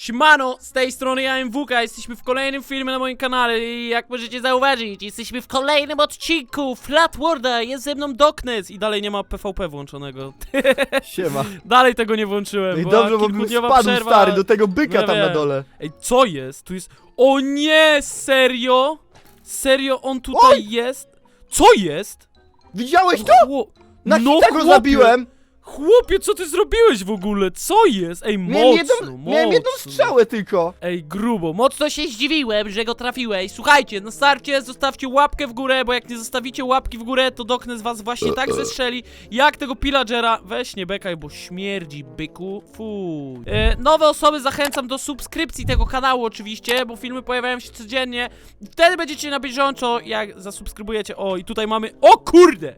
Siemano, z tej strony ja MWK, jesteśmy w kolejnym filmie na moim kanale i jak możecie zauważyć, jesteśmy w kolejnym odcinku Flat Worlda, jest ze mną Doknes i dalej nie ma PvP włączonego. Siema. dalej tego nie włączyłem, No i dobrze, bo bym spadł przerwa. stary do tego byka No tam na dole. Ej, co jest? Tu jest... O nie, serio? Serio on tutaj jest? Co jest? Widziałeś to? Chło- Na no, go zabiłem! Chłopie, co ty zrobiłeś w ogóle? Co jest? Ej, Miałem mocno, jedną, mocno. miałem jedną strzałę tylko. Ej, grubo. Mocno się zdziwiłem, że go trafiłeś. Słuchajcie, na starcie zostawcie łapkę w górę, bo jak nie zostawicie łapki w górę, to Doknes was właśnie tak zestrzeli, jak tego pillagera. Weź nie bekaj, bo śmierdzi, byku. Fuj. E, nowe osoby zachęcam do subskrypcji tego kanału oczywiście, bo filmy pojawiają się codziennie. Wtedy będziecie na bieżąco, jak zasubskrybujecie. O, i tutaj mamy... O kurde!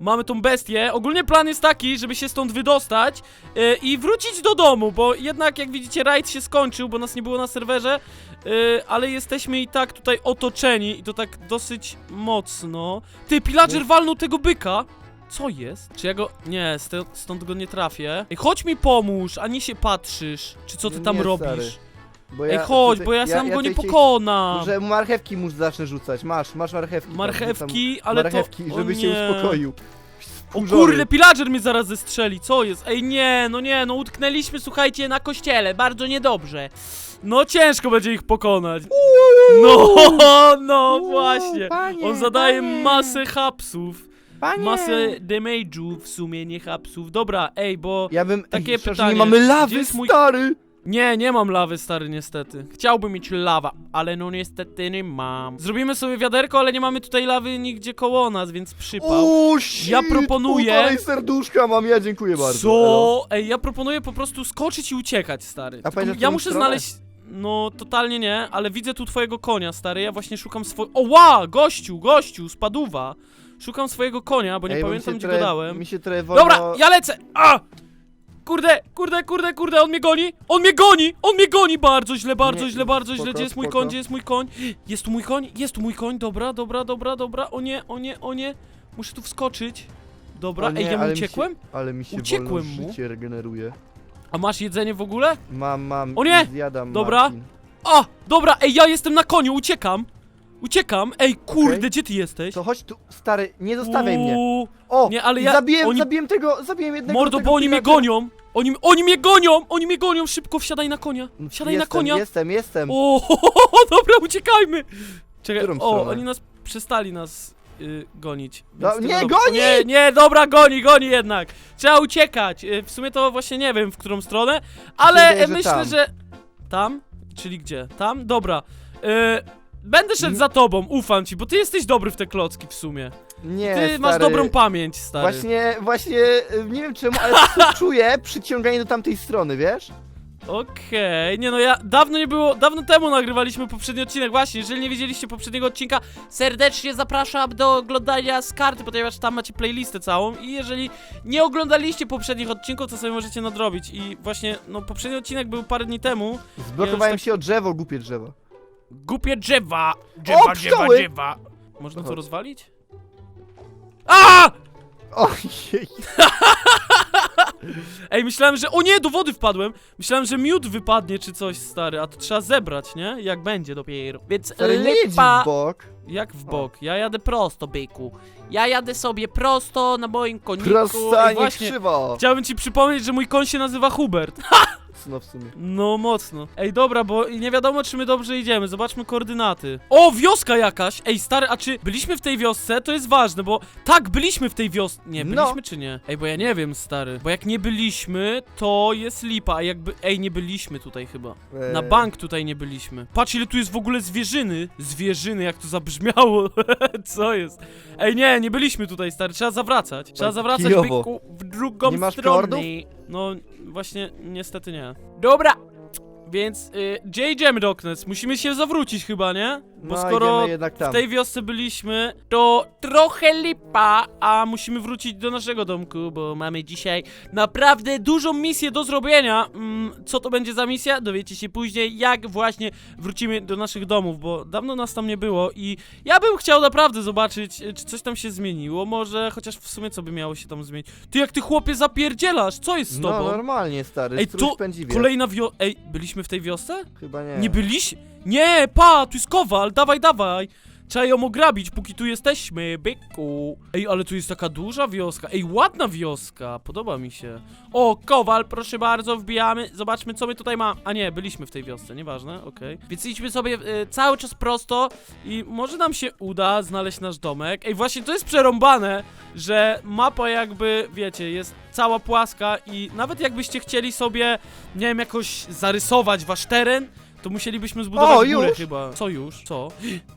Mamy tą bestię. Ogólnie plan jest taki, żeby się stąd wydostać e, i wrócić do domu, bo jednak jak widzicie rajd się skończył, bo nas nie było na serwerze, e, ale jesteśmy i tak tutaj otoczeni i to tak dosyć mocno. Ty, pillager walnął tego byka. Co jest? Czy ja go... Nie, st stąd go nie trafię. Ej, chodź mi pomóż, a nie się patrzysz. Czy co ty tam Nie, robisz? stary. Bo Ej, chodź, bo ja sam go nie cię- pokonam. Może marchewki mu zacznę rzucać. Masz, masz marchewki. tam, Marchewki, ale marchewki, to... o żeby się nie. uspokoił. O Wkurzony. kurde, pillager mnie zaraz zestrzeli, co jest? Ej, nie, no nie, no utknęliśmy, słuchajcie, na kościele, bardzo niedobrze. No ciężko będzie ich pokonać. No, no właśnie. Panie, On zadaje panie, masę hapsów, Panie. masę damage'ów w sumie, nie hapsów. Dobra, ej, bo... Ja bym... Takie Ej, szczerze, pytanie, nie mamy gdzie lawy, jest mój- stary! Nie, nie mam lawy, stary, niestety. Chciałbym mieć lawa, ale no niestety nie mam. Zrobimy sobie wiaderko, ale nie mamy tutaj lawy nigdzie koło nas, więc przypał. O, shit, Ja proponuję- Półtorej serduszka mam, ja dziękuję bardzo. Elo. Co? Ej, ja proponuję po prostu skoczyć i uciekać, stary. A Tylko pamiętasz, ja którą muszę stronę? znaleźć. No, totalnie nie, ale widzę tu twojego konia, stary. Ja właśnie szukam swojego. O, ła! Gościu, gościu, spaduwa. Szukam swojego konia, bo nie Ej, pamiętam gdzie trochę- go dałem. Mi się trochę wolno... Dobra, ja lecę! A! Kurde, kurde, kurde, kurde, on mnie goni! On mnie goni! On mnie goni! Bardzo źle, bardzo Nie, źle, bardzo źle. spoko, Gdzie jest mój spoko. koń? Gdzie jest mój koń? Jest tu mój koń? Jest tu mój koń, dobra, dobra, dobra, dobra. O nie, o nie, o nie. Muszę tu wskoczyć. Dobra, O nie, ej, ja mu ale mi się- uciekłem? Ale mi się Uciekłem wolno mu. życie regeneruje. A masz jedzenie w ogóle? Mam, mam. O nie! Zjadam, Dobra. Marcin. A, dobra, ej, ja jestem na koniu, uciekam. Uciekam. Ej, kurde, Okej. gdzie ty jesteś? To chodź tu, stary, nie zostawiaj mnie. Uuu, O! Nie, ale ja- Zabiłem, oni- zabiłem tego, zabiłem jednego Mordo, tego bo oni mnie gonią. Oni, oni mnie gonią, oni mnie gonią. Szybko wsiadaj na konia. Wsiadaj jestem, na konia. Jestem, jestem. O, dobra, uciekajmy. Czekaj, Którą o, stronę? oni nas przestali nas y, gonić. No, Więc nie, goni! Nie, nie, dobra, goni, goni jednak. Trzeba uciekać. Y, w sumie to właśnie nie wiem, w którą stronę, ale wydaje, że myślę, tam. że... Tam? Czyli gdzie? Tam? Dobra. Y, Będę szedł za tobą, ufam ci, bo ty jesteś dobry w te klocki w sumie. Nie, Ty stary. masz dobrą pamięć, stary. Właśnie, właśnie, y, nie wiem czemu, ale tu czuję przyciąganie do tamtej strony, wiesz? Okej, nie no ja dawno nie było, dawno temu nagrywaliśmy poprzedni odcinek, właśnie, jeżeli nie widzieliście poprzedniego odcinka, serdecznie zapraszam do oglądania z karty, ponieważ tam macie playlistę całą i jeżeli nie oglądaliście poprzednich odcinków, to sobie możecie nadrobić i właśnie, no poprzedni odcinek był parę dni temu, Zblokowałem tak- się o drzewo, głupie drzewo. Głupie drzewa, drzewa, O, drzewa, pszczoły! drzewa. Można to Aha. rozwalić? A! Ojej. Ej, myślałem, że. O nie, do wody wpadłem! Myślałem, że miód wypadnie czy coś, stary, a to trzeba zebrać, nie? Jak będzie dopiero. Więc Stary, nie jedź lipa. w bok. Jak w bok? Ja jadę prosto, byku. Ja jadę sobie prosto na moim koniku. Prosta, I nie właśnie. krzywo. Chciałbym ci przypomnieć, że mój koń się nazywa Hubert. No w sumie. No mocno. Ej, dobra, bo nie wiadomo, czy my dobrze idziemy. Zobaczmy koordynaty. O, wioska jakaś! Ej, stary, a czy byliśmy w tej wiosce? To jest ważne, bo tak, byliśmy w tej wiosce. Nie, No. byliśmy czy nie? Ej, bo ja nie wiem, stary. Bo jak nie byliśmy, to jest lipa, a jakby... Ej, nie byliśmy tutaj chyba. Na Eee, bank tutaj nie byliśmy. Patrz, ile tu jest w ogóle zwierzyny. Zwierzyny, jak to zabrzmiało. Co jest? Ej, nie, nie byliśmy tutaj, stary. Trzeba zawracać. Trzeba Oj, zawracać kijowo. byku w drugą Nie masz stronę. No, właśnie, niestety nie. Dobra. Więc, y, gdzie idziemy? Musimy się zawrócić chyba, nie? Bo no, skoro idziemy jednak tam. w tej wiosce byliśmy, to trochę lipa, a musimy wrócić do naszego domku, bo mamy dzisiaj naprawdę dużą misję do zrobienia. Mm, co to będzie za misja? Dowiecie się później, jak właśnie wrócimy do naszych domów, bo dawno nas tam nie było i ja bym chciał naprawdę zobaczyć, e, czy coś tam się zmieniło, może chociaż w sumie co by miało się tam zmienić. Ty jak ty chłopie zapierdzielasz, co jest z No tobą? normalnie, stary, Ej, strój to. Kolejna wio... Ej, byliśmy w tej wiosce? Chyba nie. Nie byliś? Nie, pa, tu jest kowal, dawaj, dawaj. Trzeba ją ograbić, póki tu jesteśmy, byku. Ej, ale tu jest taka duża wioska. Ej, ładna wioska, podoba mi się. O, kowal, proszę bardzo, wbijamy. Zobaczmy, co my tutaj mamy. A nie, byliśmy w tej wiosce, nieważne, okej. Więc idźmy sobie e, cały czas prosto i może nam się uda znaleźć nasz domek. Ej, właśnie to jest przerąbane, że mapa jakby, wiecie, jest cała płaska i nawet jakbyście chcieli sobie, nie wiem, jakoś zarysować wasz teren, to musielibyśmy zbudować O, górę już? chyba. Co już? Co?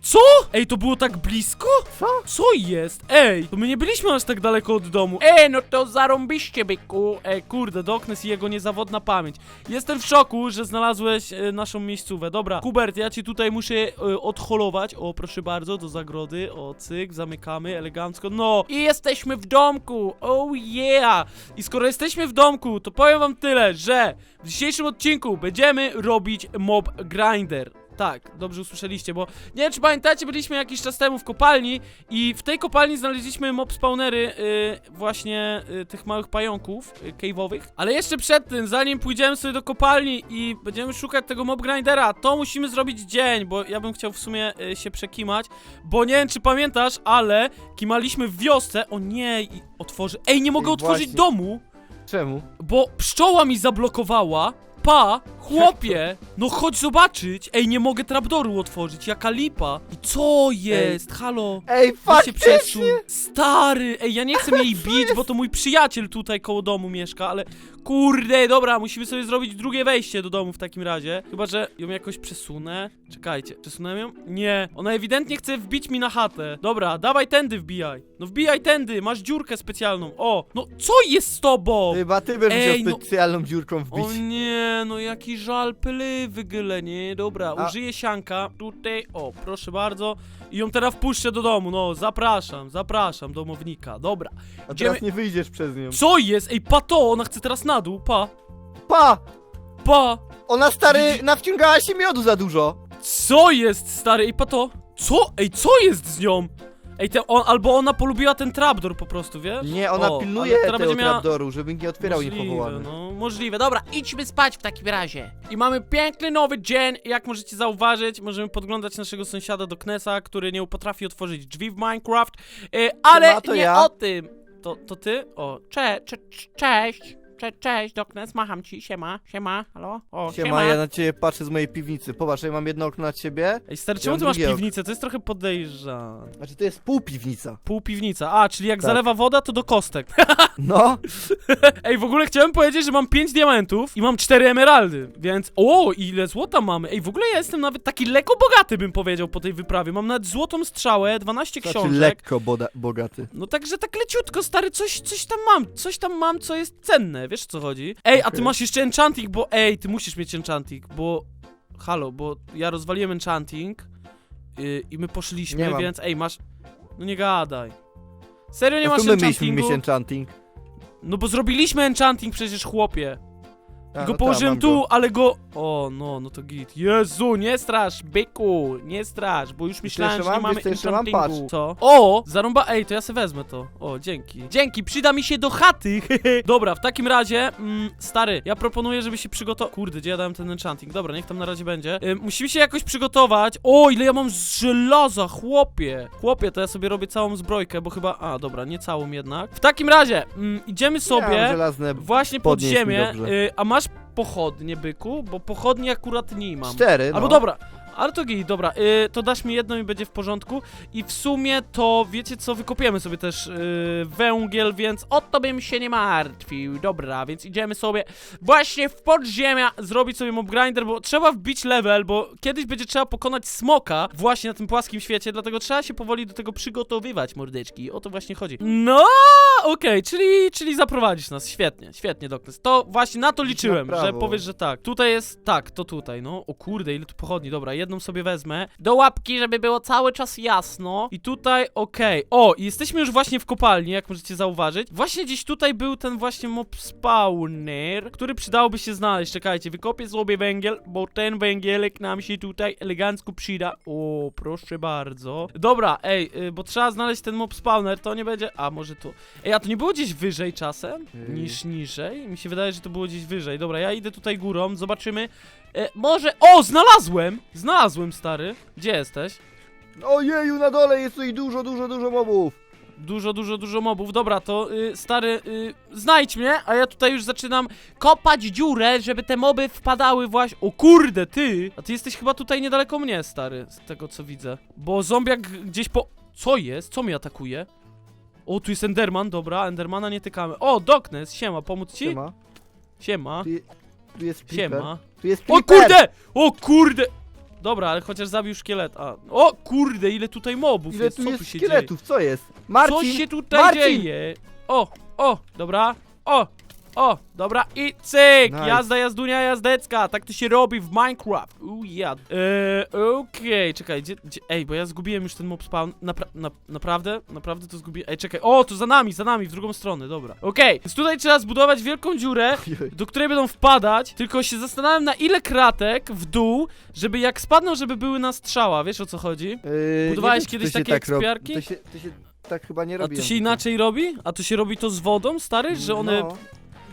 Co? Ej, to było tak blisko? Co? Co jest? Ej, to my nie byliśmy aż tak daleko od domu. Ej, no to zarąbiście, byku. Ej, kurde, Doknes i jego niezawodna pamięć. Jestem w szoku, że znalazłeś e, naszą miejscówę. Dobra, Hubert, ja ci tutaj muszę e, odholować. O, proszę bardzo, do zagrody. O, cyk, zamykamy elegancko. No, i jesteśmy w domku. Oh yeah. I skoro jesteśmy w domku, to powiem wam tyle, że w dzisiejszym odcinku będziemy robić mob grinder. Tak, dobrze usłyszeliście, bo nie wiem czy pamiętacie, byliśmy jakiś czas temu w kopalni i w tej kopalni znaleźliśmy mob spawnery y, właśnie y, tych małych pająków y, cave'owych. Ale jeszcze przed tym, zanim pójdziemy sobie do kopalni i będziemy szukać tego mob grindera, to musimy zrobić dzień, bo ja bym chciał w sumie y, się przekimać, bo nie wiem czy pamiętasz, ale kimaliśmy w wiosce, o nie, i otworzy... Ej, nie mogę Ej, otworzyć właśnie. domu! Czemu? Bo pszczoła mi zablokowała. Pa, chłopie, no chodź zobaczyć. Ej, nie mogę trapdoru otworzyć, jaka lipa. I co jest? Halo? Ej, Weź się faktycznie! przesuń. Stary, ej, ja nie chcę jej bić, bo to mój przyjaciel tutaj koło domu mieszka, ale kurde, dobra, musimy sobie zrobić drugie wejście do domu w takim razie. Chyba, że ją jakoś przesunę. Czekajcie, przesunę ją? Nie, ona ewidentnie chce wbić mi na chatę. Dobra, dawaj tędy wbijaj. No wbijaj tędy, masz dziurkę specjalną. O, no co jest z tobą? Chyba ty będziesz Ej, no- specjalną dziurką wbić. O nie, no jaki żal pyly wygyle, nie? Dobra, A- użyję sianka. Tutaj, o, proszę bardzo. I ją teraz wpuszczę do domu, no, zapraszam, zapraszam, domownika. Dobra. A idziemy- teraz nie wyjdziesz przez nią. Co jest? Ej, pa to, ona chce teraz na dół, pa, Pa! pa. Ona stary nawciągała się miodu za dużo. Co jest, stary? Ej, pa to. Co? Ej, co jest z nią? Ej, te, on, albo ona polubiła ten trapdoor po prostu, wiesz? Nie, ona O, pilnuje ale teraz tego będzie miała- trapdoru, żeby nie otwierał Możliwe, niepowołany. no, możliwe. Dobra, idźmy spać w takim razie. I mamy piękny nowy dzień. Jak możecie zauważyć, możemy podglądać naszego sąsiada do Knesa, który nie potrafi otworzyć drzwi w Minecraft. E, ale Siema, to nie ja. o tym. To, to ty? O, cze, cze, cze, cześć. Cze, cześć, Doknes, macham ci, siema, siema, halo, o, siema. Siema, ja na ciebie patrzę z mojej piwnicy. Popatrz, ja mam jedno okno na ciebie. Ej, stary, czemu mam ty masz drugie piwnicę? To jest trochę podejrzane. Znaczy, to jest pół piwnica. Pół piwnica. A, czyli jak Tak. zalewa woda, to do kostek. No, Ej, w ogóle chciałem powiedzieć, że mam 5 diamentów i mam 4 emeraldy, więc... O, ile złota mamy! Ej, w ogóle ja jestem nawet taki lekko bogaty, bym powiedział, po tej wyprawie. Mam nawet złotą strzałę, 12 znaczy książek. lekko boda- bogaty. No także tak leciutko, stary, coś, coś tam mam, coś tam mam, co jest cenne, wiesz o co chodzi? Ej, a ty masz jeszcze enchanting, bo ej, ty musisz mieć enchanting, bo... Halo, bo ja rozwaliłem enchanting yy, i my poszliśmy, Nie mam. więc ej, masz... No nie gadaj. Serio nie A masz tu my mieliśmy enchantingu? mieć enchanting. No bo zrobiliśmy enchanting przecież, chłopie. A, go no położyłem mam tu, ale go... O, no, no to git. Jezu, nie strasz, byku, nie strasz, bo już myślałem, jeszcze że nie mam? mamy Wiesz, co jeszcze mam? enchantingu. Patrz. Co? O, zarąba... Ej, to ja se wezmę to. O, dzięki. Dzięki, przyda mi się do chaty. Dobra, w takim razie, mm, stary, ja proponuję, żeby się przygotować... Kurde, gdzie ja dałem ten enchanting? Dobra, niech tam na razie będzie. Y, musimy się jakoś przygotować. O, ile ja mam z żelaza, chłopie. Chłopie, to ja sobie robię całą zbrojkę, bo chyba... A, dobra, nie całą jednak. W takim razie, mm, idziemy Ja mam sobie... żelazne Właśnie pod Podnieś mi ziemię. dobrze. Y, a masz pochodnie, byku? Bo pochodni akurat nie mam. cztery, no. Albo dobra. Ale to gej, dobra, y, to dasz mi jedną i będzie w porządku. I w sumie to wiecie co, wykopiemy sobie też y, węgiel, więc o to bym się nie martwił. Dobra, więc idziemy sobie właśnie w podziemia zrobić sobie mob grinder, bo trzeba wbić level, bo kiedyś będzie trzeba pokonać smoka właśnie na tym płaskim świecie, dlatego trzeba się powoli do tego przygotowywać, mordeczki. O to właśnie chodzi. No, okej, czyli, czyli zaprowadzisz nas. Świetnie, świetnie, Doknes. To właśnie na to Idź na liczyłem, że powiesz, że tak. Tutaj jest, tak, to tutaj, no. O kurde, ile tu pochodni, dobra, jedną sobie wezmę. Do łapki, żeby było cały czas jasno. I tutaj, okej. O, i jesteśmy już właśnie w kopalni, jak możecie zauważyć. Właśnie gdzieś tutaj był ten właśnie mob spawner, który przydałoby się znaleźć. Czekajcie, wykopię sobie węgiel, bo ten węgielek nam się tutaj elegancko przyda. O, proszę bardzo. Dobra, ej, y, bo trzeba znaleźć ten mob spawner, to nie będzie... A, może tu... Ej, a to nie było gdzieś wyżej czasem? Niż niżej? Mi się wydaje, że to było gdzieś wyżej. Dobra, ja idę tutaj górą, zobaczymy. E, może... O, znalazłem! Znalazłem, stary. Gdzie jesteś? Ojeju, na dole jest tutaj dużo, dużo, dużo mobów. Dużo, dużo, dużo mobów. Dobra, to y, stary, y, znajdź mnie, a ja tutaj już zaczynam kopać dziurę, żeby te moby wpadały właśnie. O kurde, ty! A ty jesteś chyba tutaj niedaleko mnie, stary, z tego co widzę. Bo zombiak gdzieś po. Co jest? Co mnie atakuje? O, tu jest Enderman, dobra, Endermana nie tykamy. O, Doknes, siema, pomóc ci? Siema. Siema. Tu, je- tu jest creeper. Siema. Tu jest O creeper. kurde! O kurde! Dobra, ale chociaż zabił szkielet. A, o kurde, ile tutaj mobów Ile jest, tu co jest tu się szkieletów, co jest? dzieje? Marcin! Co się tutaj Marcin! dzieje? O, o, dobra, o, o, dobra i cyk! Nice. Jazda, jazdunia, jazdecka, tak to się robi w Minecraft. Uuu, ja. Eee, okej, czekaj, gdzie, gdzie, ej, bo ja zgubiłem już ten mob spawn, Napra na, naprawdę? Naprawdę to zgubiłem, ej, czekaj, o, to za nami, za nami, w drugą stronę, dobra. Okej, więc tutaj trzeba zbudować wielką dziurę, Ojej. do której będą wpadać, tylko się zastanawiam na ile kratek w dół, żeby jak spadną, żeby były na strzała, wiesz o co chodzi? Yy, Budowałeś wiem, czy kiedyś to się takie tak robi. ekspiarki? To się, to się tak chyba nie A robi. to się inaczej robi? A to się robi to z wodą, stary? Że one... No,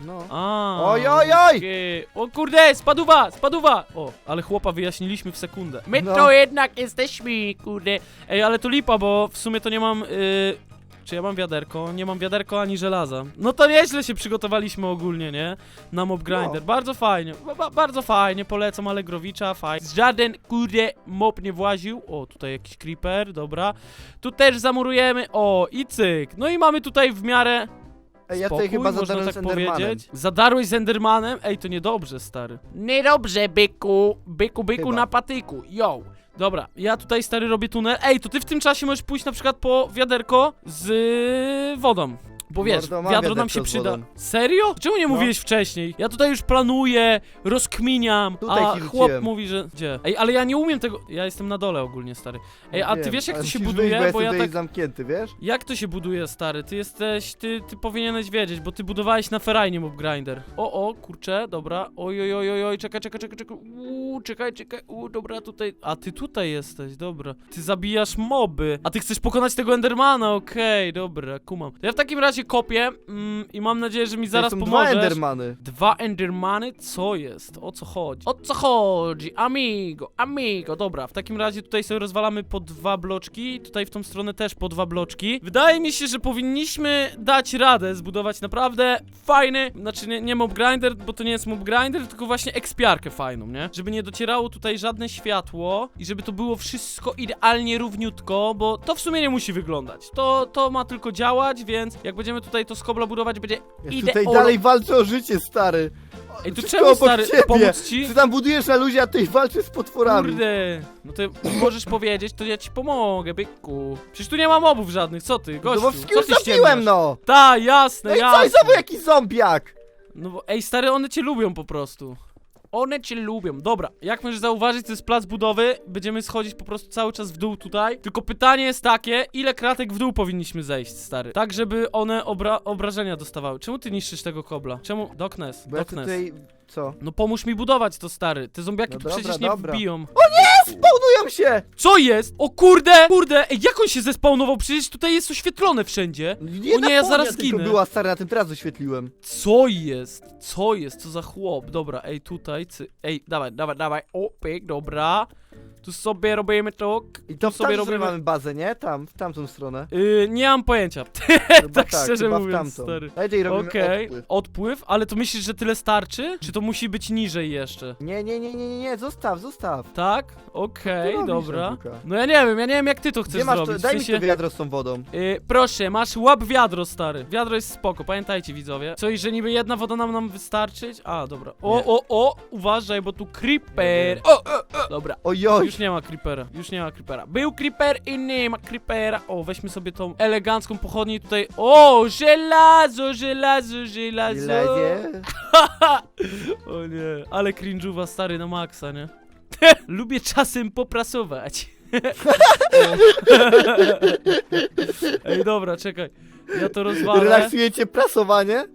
no. A, Oj, oj, oj! okej. O kurde, spaduwa, spaduwa! O, ale chłopa wyjaśniliśmy w sekundę. My No. to jednak jesteśmy, kurde. Ej, ale to lipa, bo w sumie to nie mam... y, Czy ja mam wiaderko? Nie mam wiaderko ani żelaza. No to nieźle się przygotowaliśmy ogólnie, nie? Na Mob Grinder. No. Bardzo fajnie, ba ba bardzo fajnie, polecam Allegrowicza, fajnie. Żaden, kurde, mob nie właził. O, tutaj jakiś creeper, dobra. Tu też zamurujemy, o, i cyk. No i mamy tutaj w miarę ja tutaj chyba można zadarłem tak z Endermanem. powiedzieć. Zadarłeś z Endermanem? Ej, to niedobrze, stary. Niedobrze, byku. Byku, byku Chyba. na patyku. Yo. Dobra, ja tutaj, stary, robię tunel. Ej, to ty w tym czasie możesz pójść na przykład po wiaderko z wodą. Bo wiesz, Mordo, mam wiadro nam wiaderko się z przyda. wodą. Serio? Czemu nie No. mówiłeś wcześniej? Ja tutaj już planuję, rozkminiam, Tutaj a chłop mówi, że... Gdzie? Ej, ale ja nie umiem tego... Ja jestem na dole ogólnie, stary. Ej, a ty Wiem, wiesz, jak ale to się musisz buduje? Wyjść, bo, Bo ja ja jestem tak... tutaj zamknięty, wiesz? Jak to się buduje, stary? Ty jesteś, ty, ty powinieneś wiedzieć, bo ty budowałeś na ferajnie mob grinder. O, o, kurczę, dobra. Oj, oj, oj, oj, oj, czekaj, czekaj, czekaj, czekaj. Uuu, czekaj, czekaj. Uuu, dobra, tutaj. A ty tutaj jesteś, dobra. Ty zabijasz moby. A ty chcesz pokonać tego Endermana, okej, dobra, kumam. To ja w takim razie kopię mm, i mam nadzieję, że mi zaraz Są pomożesz. dwa Endermany. Dwa Endermany? Co jest? O co chodzi? O co chodzi? Amigo, amigo. Dobra, w takim razie tutaj sobie rozwalamy po dwa bloczki. Tutaj w tą stronę też po dwa bloczki. Wydaje mi się, że powinniśmy dać radę zbudować naprawdę fajny, znaczy nie, nie mob grinder, bo to nie jest mob grinder, tylko właśnie ekspiarkę fajną, nie? Żeby nie docierało tutaj żadne światło i żeby to było wszystko idealnie równiutko, bo to w sumie nie musi wyglądać. To, to ma tylko działać, więc jak będziemy tutaj to z kobla budować, będzie Ja tutaj dalej walczę o życie, stary. Ej, Wszystko czemu, obok stary, ciebie. pomóc ci? Ty tam budujesz na luzie, a tutaj walczysz z potworami. Kurde, no to możesz powiedzieć, to ja ci pomogę, byku. Przecież tu nie ma mobów żadnych, co ty, No gościu, bo co ty zabiłem, no. Ta, jasne, No i co, jasne. znowu jakiś zombiak. No bo, ej, stary, one cię lubią po prostu. One cię lubią. Dobra, jak możesz zauważyć, to jest plac budowy. Będziemy schodzić po prostu cały czas w dół tutaj. Tylko pytanie jest takie, ile kratek w dół powinniśmy zejść, stary? Tak, żeby one obra obrażenia dostawały. Czemu ty niszczysz tego kobla? Czemu? Doknes, Bo ja Doknes. tutaj... Co? No pomóż mi budować to, stary. Te zombiaki No tu dobra, przecież nie dobra. wbiją. Spawnują się! Co jest? O kurde! Kurde! Ej, jak on się zespawnował? Przecież tutaj jest oświetlone wszędzie. Nie, O nie, ja zaraz tylko była, stary, na tym teraz oświetliłem. Co jest? Co jest? Co za chłop? Dobra, ej, tutaj, cy... Ej, dawaj, dawaj, dawaj. O, pyk, dobra. Tu sobie robimy to. I to w sobie robimy- mamy bazę, nie? Tam, w tamtą stronę. Yy, nie mam pojęcia. Chyba tak szczerze chyba mówiąc, stary. Dajcie i robimy Okej, odpływ. odpływ, ale to myślisz, że tyle starczy? Czy to musi być niżej jeszcze? Nie, nie, nie, nie, nie, nie, zostaw, zostaw. Tak? Okej, robisz, dobra. No ja nie wiem, ja nie wiem jak ty to chcesz Gdzie masz to, zrobić. daj w mi sensie... to wiadro z tą wodą. Yy, proszę, masz łap wiadro, stary. Wiadro jest spoko, pamiętajcie widzowie. Co, i że niby jedna woda nam nam wystarczyć? A, dobra. O, Nie. o, o, uważaj, bo tu creeper. Nie. O, o, o. Dobra. Ojoj! Już nie ma creepera, już nie ma creepera. Był creeper i nie ma creepera. O, weźmy sobie tą elegancką pochodnię i tutaj. O, żelazo, żelazo, żelazo. Lezie. O nie, ale cringe'uwa stary na maksa, nie? Lubię czasem poprasować. Ej, dobra, czekaj. Ja to rozwalę. Relaksujecie prasowanie?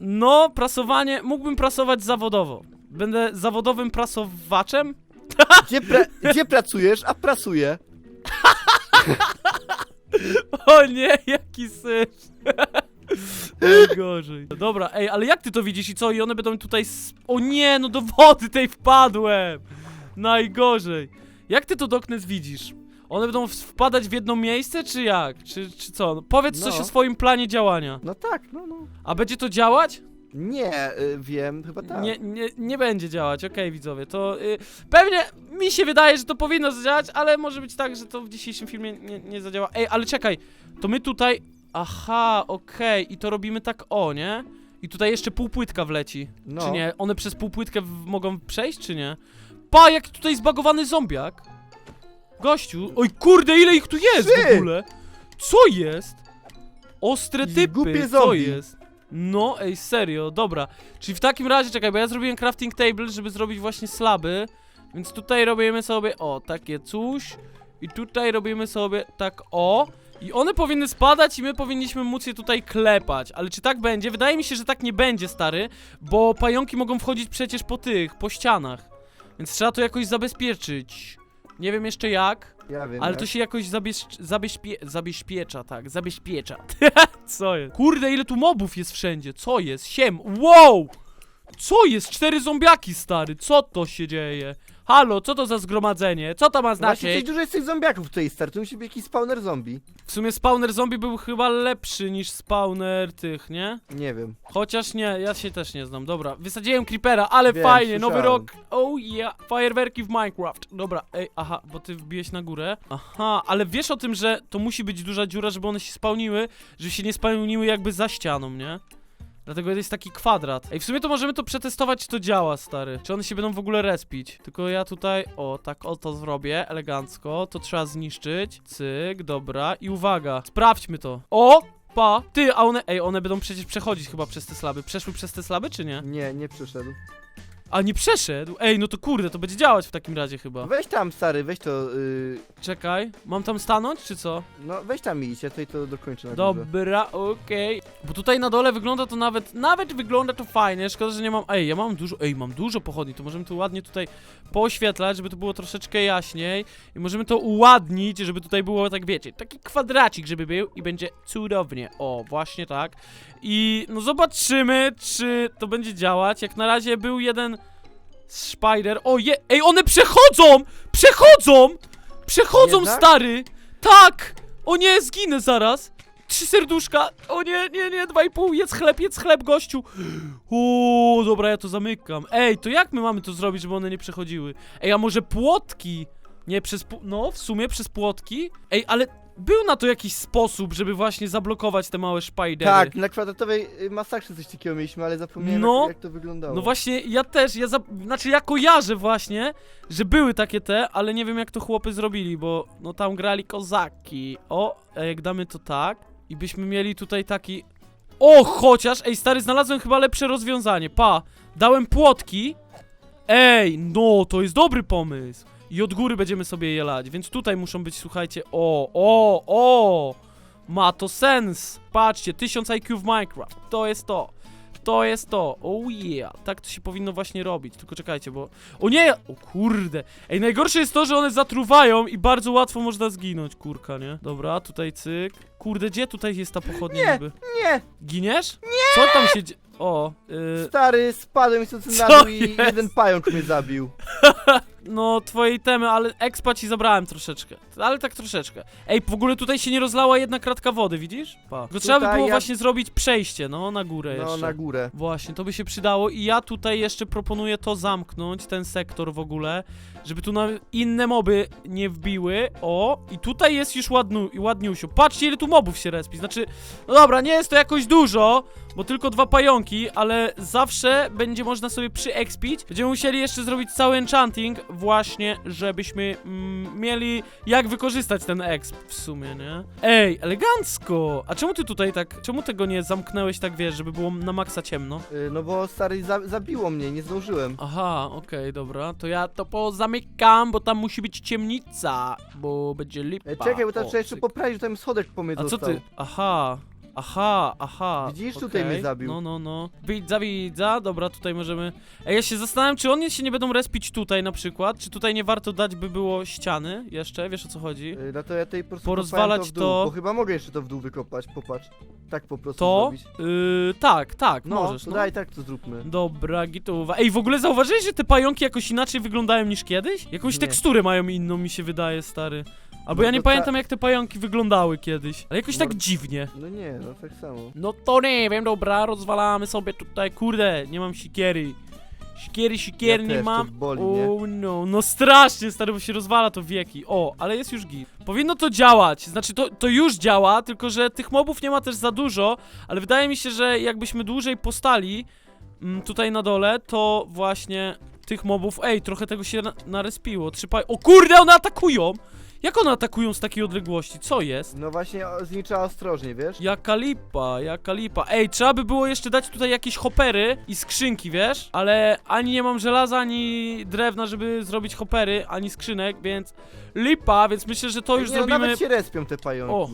No, prasowanie. Mógłbym prasować zawodowo. Będę zawodowym prasowaczem? Gdzie, pra gdzie pracujesz? A prasuję. O nie, jaki syf. Najgorzej. Dobra, ej, ale jak ty to widzisz i co? I one będą tutaj. s- O nie, no do wody tej wpadłem. Najgorzej. Jak ty to Doknes widzisz? One będą wpadać w jedno miejsce, czy jak? Czy, czy co? No, powiedz coś No. o swoim planie działania. No tak, no, no. A będzie to działać? Nie, y, wiem, chyba tak. Nie, nie, nie będzie działać, okej widzowie, to y, pewnie mi się wydaje, że to powinno zadziałać, ale może być tak, że to w dzisiejszym filmie nie, nie zadziała. Ej, ale czekaj, to my tutaj, aha, okej, i to robimy tak o, nie? I tutaj jeszcze półpłytka wleci, No. czy nie? One przez półpłytkę w, mogą przejść, czy nie? Pa, jaki tutaj zbagowany zombiak. Gościu, oj kurde, ile ich tu jest w Ty! ogóle? Co jest? Ostre typy, głupie co zombie. jest? No, ej, serio, dobra. Czyli w takim razie, czekaj, bo ja zrobiłem crafting table, żeby zrobić właśnie slaby. Więc tutaj robimy sobie, o, takie coś. I tutaj robimy sobie tak, o. I one powinny spadać i my powinniśmy móc je tutaj klepać. Ale czy tak będzie? Wydaje mi się, że tak nie będzie, stary. Bo pająki mogą wchodzić przecież po tych, po ścianach. Więc trzeba to jakoś zabezpieczyć. Nie wiem jeszcze jak, Ja wiem. ale jak. to się jakoś zabież, zabezpie, zabezpiecza, tak, zabezpiecza. Co jest? Kurde, ile tu mobów jest wszędzie, co jest? Siem, wow! Co jest? Cztery zombiaki, stary, co to się dzieje? Halo, co to za zgromadzenie? Co to ma Właśnie coś znaczyć? dużo jest tych zombiaków tutaj, stary. Tu musi być jakiś spawner zombie. W sumie spawner zombie był chyba lepszy niż spawner tych, nie? Nie wiem. Chociaż nie, ja się też nie znam. Dobra, wysadziłem creepera, ale Wiem, fajnie, nowy słyszałem. rok. Oh yeah, fajerwerki w Minecraft. Dobra, ej, aha, bo ty wbiłeś na górę. Aha, ale wiesz o tym, że to musi być duża dziura, żeby one się spełniły, żeby się nie spełniły jakby za ścianą, nie? Dlatego jest taki kwadrat. Ej, w sumie to możemy to przetestować, czy to działa, stary. Czy one się będą w ogóle respić. Tylko ja tutaj, o, tak o to zrobię, elegancko. To trzeba zniszczyć. Cyk, dobra. I uwaga, sprawdźmy to. O! Pa! Ty, a one, ej, one będą przecież przechodzić chyba przez te slaby. Przeszły przez te slaby, czy nie? Nie, nie przyszedł. A nie przeszedł? Ej, no to kurde, to będzie działać w takim razie chyba. Weź tam, stary, weź to. Yy, Czekaj, mam tam stanąć, czy co? no, weź tam i idź, ja tutaj to dokończę na górze. Dobra, okej. Bo tutaj na dole wygląda to nawet, nawet wygląda to fajnie. Szkoda, że nie mam. Ej, ja mam dużo. Ej, mam dużo pochodni. To możemy to ładnie tutaj pooświetlać, żeby to było troszeczkę jaśniej. I możemy to uładnić, żeby tutaj było, tak wiecie, taki kwadracik, żeby był i będzie cudownie. O, właśnie tak. I no zobaczymy, czy to będzie działać. Jak na razie był jeden spider. O, je. Ej, one przechodzą! Przechodzą! Przechodzą, Jednak? stary! Tak! O nie, zginę zaraz! Trzy serduszka! O nie, nie, nie, dwa i pół, jedz chleb, jedz chleb, gościu! O, dobra, ja to zamykam. Ej, to jak my mamy to zrobić, żeby one nie przechodziły? Ej, a może płotki? Nie, przez, no, w sumie przez płotki? Ej, ale był na to jakiś sposób, żeby właśnie zablokować te małe szpajdery. Tak, na kwadratowej y, masakrze coś takiego mieliśmy, ale zapomniałem No. jak, jak to wyglądało. No właśnie, ja też, ja za... znaczy ja kojarzę właśnie, że były takie te, ale nie wiem jak to chłopy zrobili, bo no tam grali kozaki. O, a jak damy to tak i byśmy mieli tutaj taki... O, chociaż, ej stary, znalazłem chyba lepsze rozwiązanie, pa, dałem płotki. Ej, no, to jest dobry pomysł. I od góry będziemy sobie je lać, więc tutaj muszą być, słuchajcie, o, o, o, ma to sens. Patrzcie, 1000 IQ w Minecraft, to jest to. To jest to. Oh yeah. Tak to się powinno właśnie robić. Tylko czekajcie, bo. O nie! O kurde. Ej, najgorsze jest to, że one zatruwają i bardzo łatwo można zginąć, kurka, nie? Dobra, tutaj cyk. Kurde, gdzie tutaj jest ta pochodnia Nie. niby? Nie! Giniesz? Nie! Co tam się dzieje? O, yy, Stary, spadłem stąd Co na dół i jest? jeden pająk mnie zabił. no twojej temy, ale expa ci zabrałem troszeczkę. Ale tak troszeczkę. Ej, w ogóle tutaj się nie rozlała jedna kratka wody, widzisz? Pa. Tylko trzeba by Tutaj było ja- właśnie zrobić przejście, no, na górę No, jeszcze. na górę. Właśnie, to by się przydało i ja tutaj jeszcze proponuję to zamknąć, ten sektor w ogóle, żeby tu na inne moby nie wbiły. O, i tutaj jest już ładnu, ładniusio. Patrzcie, ile tu mobów się respi. Znaczy, no dobra, nie jest to jakoś dużo, bo tylko dwa pająki, ale zawsze będzie można sobie przyekspić. Będziemy musieli jeszcze zrobić cały enchanting, właśnie, żebyśmy mm, mieli jak wykorzystać ten exp w sumie, nie? Ej, elegancko! A czemu ty tutaj tak, czemu tego nie zamknęłeś tak, wiesz, żeby było na maksa ciemno? Y, No bo stary za zabiło mnie, nie zdążyłem. Aha, okej, dobra, to ja to pozamykam, bo tam musi być ciemnica, bo będzie lipa. E, czekaj, bo tam O, trzeba jeszcze cyk. poprawić, że tam schodek pomysł A co ty? Aha. Aha, aha. Widzisz? Tutaj mnie zabił. No, no, no. Widza, widza, dobra, tutaj możemy. Ej, ja się zastanawiam, czy oni się nie będą respić tutaj na przykład? Czy tutaj nie warto dać, by było ściany jeszcze? Wiesz o co chodzi? Y, No to ja tutaj po prostu Porozwalać kopałem to, w dół, to- Bo chyba mogę jeszcze to w dół wykopać, popatrz. Tak po prostu To? zrobić. Yy, tak, tak, No, możesz. to No. daj, tak to zróbmy. Dobra, gituwa. Ej, w ogóle zauważyłeś, że te pająki jakoś inaczej wyglądają niż kiedyś? Jakąś Nie. teksturę mają inną, mi się wydaje, stary. Albo No ja nie to ta- pamiętam, jak te pająki wyglądały kiedyś. Ale jakoś tak Mor- dziwnie. No nie, no tak samo. No to nie wiem, dobra, rozwalamy sobie tutaj, kurde, nie mam sikiery. Sikiery, sikiery Ja nie też, to mam. boli, nie? O no, no strasznie stary, bo się rozwala to wieki. O, ale jest już git. Powinno to działać, znaczy to, to już działa, tylko że tych mobów nie ma też za dużo, ale wydaje mi się, że jakbyśmy dłużej postali mm, tutaj na dole, to właśnie tych mobów, ej, trochę tego się na, narespiło. Trzy paj... O kurde, one atakują! Jak one atakują z takiej odległości? Co jest? No właśnie, o, z nimi trzeba ostrożnie, wiesz? Jaka lipa, jaka lipa. Ej, trzeba by było jeszcze dać tutaj jakieś hopery i skrzynki, wiesz? Ale ani nie mam żelaza, ani drewna, żeby zrobić hopery, ani skrzynek, więc lipa, więc myślę, że to już nie, no, zrobimy... Nawet się respią te pająki. O,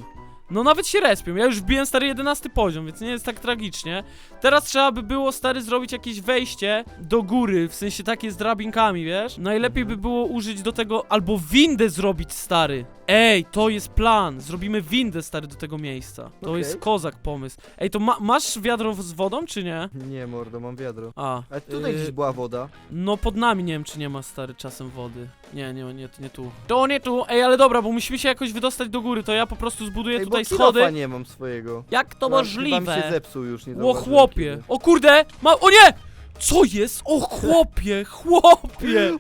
No nawet się respią, ja już wbiłem stary 11 poziom, więc nie jest tak tragicznie. Teraz trzeba by było stary zrobić jakieś wejście do góry, w sensie takie z drabinkami, wiesz? Najlepiej by było użyć do tego, albo windę zrobić stary. Ej, to jest plan, zrobimy windę stary do tego miejsca. To Okej. jest kozak pomysł. Ej, to ma masz wiadro z wodą, czy nie? Nie, mordo, mam wiadro. A, Ale tutaj yy, gdzieś była woda. no pod nami nie wiem, czy nie ma stary czasem wody. Nie, nie, nie, nie tu. To nie tu. Ej, ale dobra, bo musimy się jakoś wydostać do góry, to ja po prostu zbuduję Ej, tutaj kilofa schody. nie mam swojego. Jak to możliwe? Chyba mi się zepsuł już, nie O zauważyłem chłopie! kiedy. O kurde! Ma... O nie! Co jest? O chłopie! Chłopie!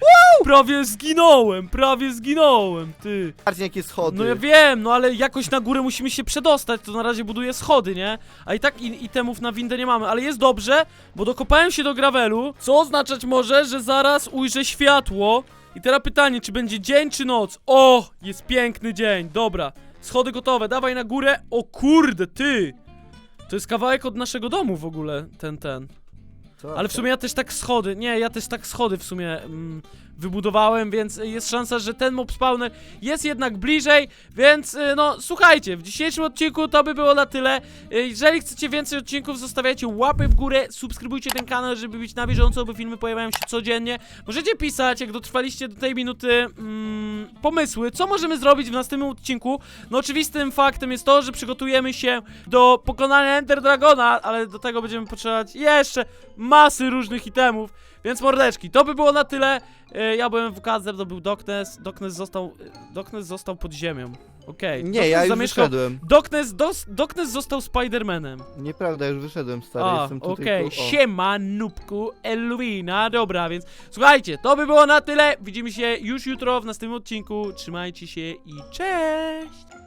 Prawie zginąłem! Prawie zginąłem! Ty! Patrzcie jakie schody. No ja wiem, no ale jakoś na górę musimy się przedostać, to na razie buduję schody, nie? A i tak i- itemów na windę nie mamy, ale jest dobrze, bo dokopałem się do gravelu, co oznaczać może, że zaraz ujrzę światło. I teraz pytanie, czy będzie dzień czy noc? O! Jest piękny dzień, dobra. Schody gotowe, dawaj na górę. O kurde, ty! To jest kawałek od naszego domu w ogóle, ten, ten. Co? Ale w sumie ja też tak schody, nie, ja też tak schody w sumie mm, wybudowałem, więc jest szansa, że ten mob spawner jest jednak bliżej, więc y, no słuchajcie, w dzisiejszym odcinku to by było na tyle. Y, Jeżeli chcecie więcej odcinków, zostawiajcie łapy w górę, subskrybujcie ten kanał, żeby być na bieżąco, bo filmy pojawiają się codziennie. Możecie pisać, jak dotrwaliście do tej minuty, mm, pomysły, co możemy zrobić w następnym odcinku. No oczywistym faktem jest to, że przygotujemy się do pokonania Ender Dragona, ale do tego będziemy potrzebować jeszcze masy różnych itemów. Więc mordeczki, to by było na tyle. E, Ja byłem WKZ, to był Doknes. Doknes został. e, Doknes został pod ziemią. Okej. Nie, Doknes ja już wyszedłem. Doknes, dos, Doknes został Spidermanem. Nieprawda, już wyszedłem, stary, A, jestem tutaj okej. tu, o. Siema, nubku, Elwina. Dobra, więc słuchajcie, to by było na tyle. Widzimy się już jutro w następnym odcinku. Trzymajcie się i cześć!